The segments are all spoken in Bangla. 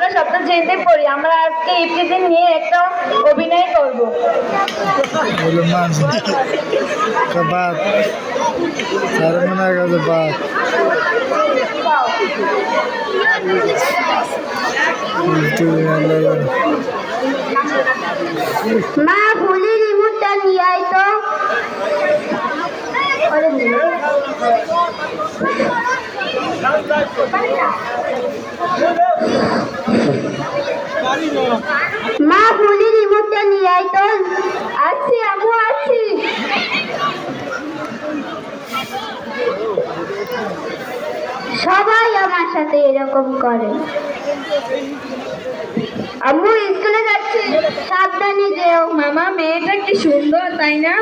আমরা সপ্তাহ জেনতে পড়ি। আমরা আজকে ইফতিজিন নিয়ে একটা অভিনয় করব। বাদ। স্যার মনে বাদ। মা ভুলি রিমোটটা নিয়ে আয় তো। মা ভুলি রিমোটটা নিয়ে আয় তো। সবাই আমার সাথে এরকম করে। আম্মু, স্কুলে সাবধানে যেও। মামা, মেয়েটা কি সুন্দর, তাই না?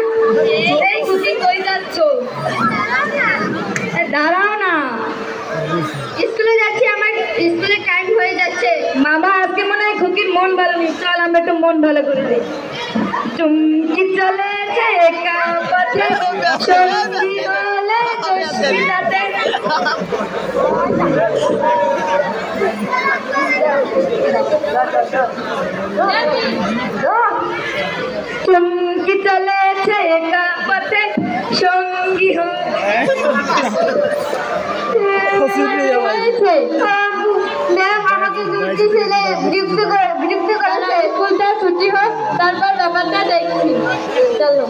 এই কই যাচ্ছ? দাঁড়াও না। স্কুলে যাচ্ছি, আমার স্কুলে টাইম হয়ে যাচ্ছে। মামা, আজকে মনে খুকির মন ভালো নেই। চল আমরা একটু মন ভালো করে দিই চুমকি চলেছে একা পথে সঙ্গী হলে চুমকি চলেছে একা পথে সঙ্গী ম্যাম চলো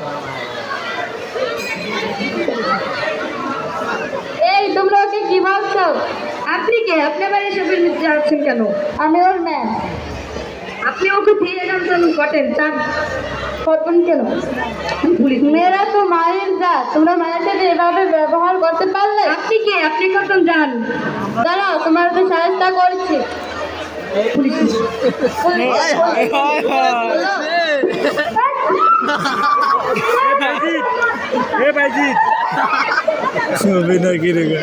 এই তোমরা ওকে কি ভাবছ আপনি কে আপনি আবার এসবের মধ্যে যাচ্ছেন কেন আমি ওর ম্যাম আপনি ওকে দিয়ে যান তো ঘটেন চান করবেন কেন মেয়েরা তো মায়ের যা তোমরা মায়ের সাথে এভাবে ব্যবহার করতে পারলে আপনি কে আপনি কখন যান দাঁড়াও তোমার তো সাহায্য করছি অভিনয় কি রেখে